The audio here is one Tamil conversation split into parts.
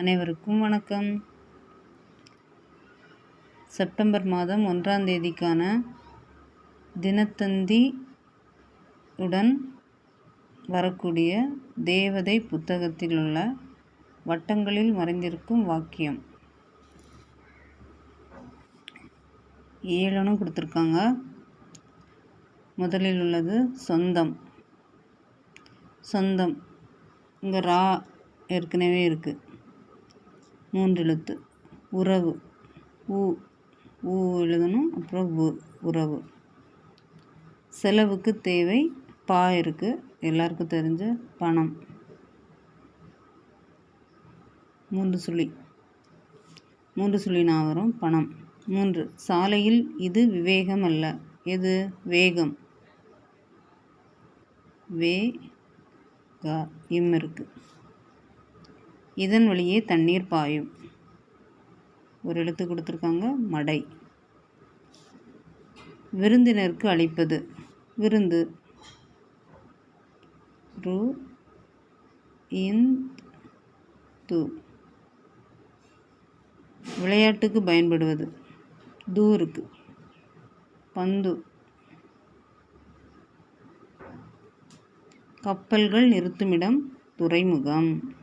அனைவருக்கும் வணக்கம். செப்டம்பர் மாதம் ஒன்றாம் தேதிக்கான தினத்தந்தி உடன் வரக்கூடிய தேவதை புத்தகத்தில் உள்ள வட்டங்களில் மறைந்திருக்கும் வாக்கியம். ஏழுன்னு கொடுத்துருக்காங்க. முதலில் உள்ளது சொந்தம். சொந்தம் இங்கே ரா ஏற்கனவே இருக்குது மூன்று எழுத்து உறவு. ஊ ஊ எழுதணும். அப்புறம் உ உறவு. செலவுக்கு தேவை. பா இருக்குது எல்லாருக்கும் தெரிஞ்ச பணம். மூன்று சுழி. மூன்று சுழி நான் வரும் பணம். மூன்று. சாலையில் இது விவேகம் அல்ல எது? வேகம். வே. கா. இம் இருக்குது இதன் வழியே தண்ணீர் பாயும். ஒரு எழுத்து கொடுத்துருக்காங்க மடை. விருந்தினருக்கு அளிப்பது. விருந்து. ரு இன் து. விளையாட்டுக்கு பயன்படுவது. தூருக்கு. பந்து. கப்பல்கள் நிறுத்துமிடம் துறைமுகம்.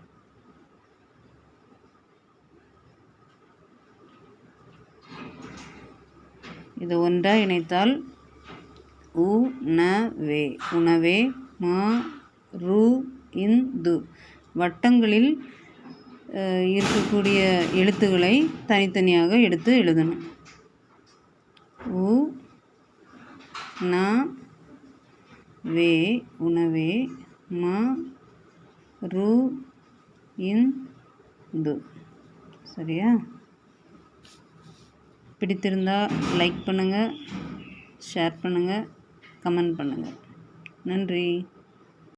இது ஒன்றாக இணைத்தால் உ ந வே உணவே மா ரு இந்து வட்டங்களில் இருக்கக்கூடிய எழுத்துக்களை தனித்தனியாக எடுத்து எழுதணும். உ ந வே உணவே ம ரு இந்து சரியா? பிடித்திருந்தால் லைக் பண்ணுங்கள் ஷேர் பண்ணுங்கள் கமெண்ட் பண்ணுங்கள் நன்றி.